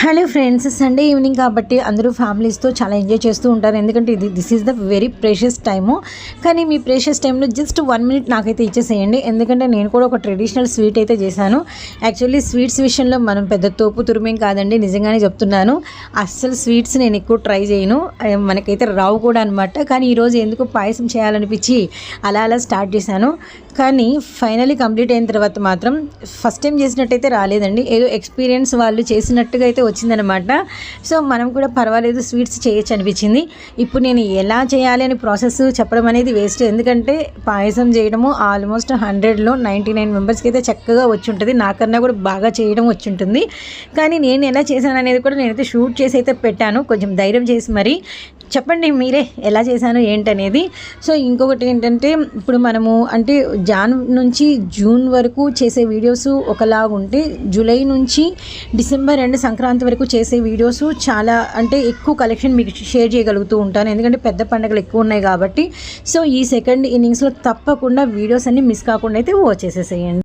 Hello friends Sunday evening కాబట్టి అందరూ ఫ్యామిలీస్తో చాలా ఎంజాయ్ చేస్తూ ఉంటారు. ఎందుకంటే ఇది this is the very precious time కానీ మీ ప్రెషియస్ టైంలో జస్ట్ వన్ మినిట్ నాకైతే ఇచ్చేసేయండి. ఎందుకంటే నేను కూడా ఒక ట్రెడిషనల్ స్వీట్ అయితే చేశాను. యాక్చువల్లీ స్వీట్స్ విషయంలో మనం పెద్ద తోపు తురుమేం కాదండి. నిజంగానే చెప్తున్నాను. అస్సలు స్వీట్స్ నేను ఎక్కువ ట్రై చేయను. మనకైతే రావు కూడా అనమాట కానీ ఈరోజు ఎందుకు పాయసం చేయాలనిపించి అలా అలా స్టార్ట్ చేశాను. కానీ ఫైనలీ కంప్లీట్ అయిన తర్వాత మాత్రం ఫస్ట్ టైం చేసినట్టయితే రాలేదండి. ఏదో ఎక్స్పీరియన్స్ వాళ్ళు చేసినట్టుగా అయితే వచ్చిందనమాట సో మనం కూడా పర్వాలేదు స్వీట్స్ చేయొచ్చు అనిపించింది. ఇప్పుడు నేను ఎలా చేయాలి అని ప్రాసెస్ చెప్పడం అనేది వేస్ట్. ఎందుకంటే పాయసం చేయడము ఆల్మోస్ట్ హండ్రెడ్లో నైంటీ నైన్ మెంబర్స్కి అయితే చక్కగా వచ్చి ఉంటుంది నాకన్నా కూడా బాగా చేయడం వచ్చి ఉంటుంది కానీ నేను ఎలా చేశాను అనేది కూడా నేనైతే షూట్ చేసి అయితే పెట్టాను. కొంచెం ధైర్యం చేసి మరి చెప్పండి మీరే ఎలా చేశాను ఏంటనేది. సో ఇంకొకటి ఏంటంటే ఇప్పుడు మనము అంటే జాన్ నుంచి జూన్ వరకు చేసే వీడియోస్ ఒకలాగా ఉంటే జూలై నుంచి డిసెంబర్ అండ్ సంక్రాంతి వరకు చేసే వీడియోస్ చాలా అంటే ఎక్కువ కలెక్షన్ మీకు షేర్ చేయగలుగుతూ ఉంటాను. ఎందుకంటే పెద్ద పండుగలు ఎక్కువ ఉన్నాయి కాబట్టి. సో ఈ సెకండ్ ఇన్నింగ్స్లో తప్పకుండా వీడియోస్ అన్ని మిస్ కాకుండా అయితే వచ్చేసేసేయండి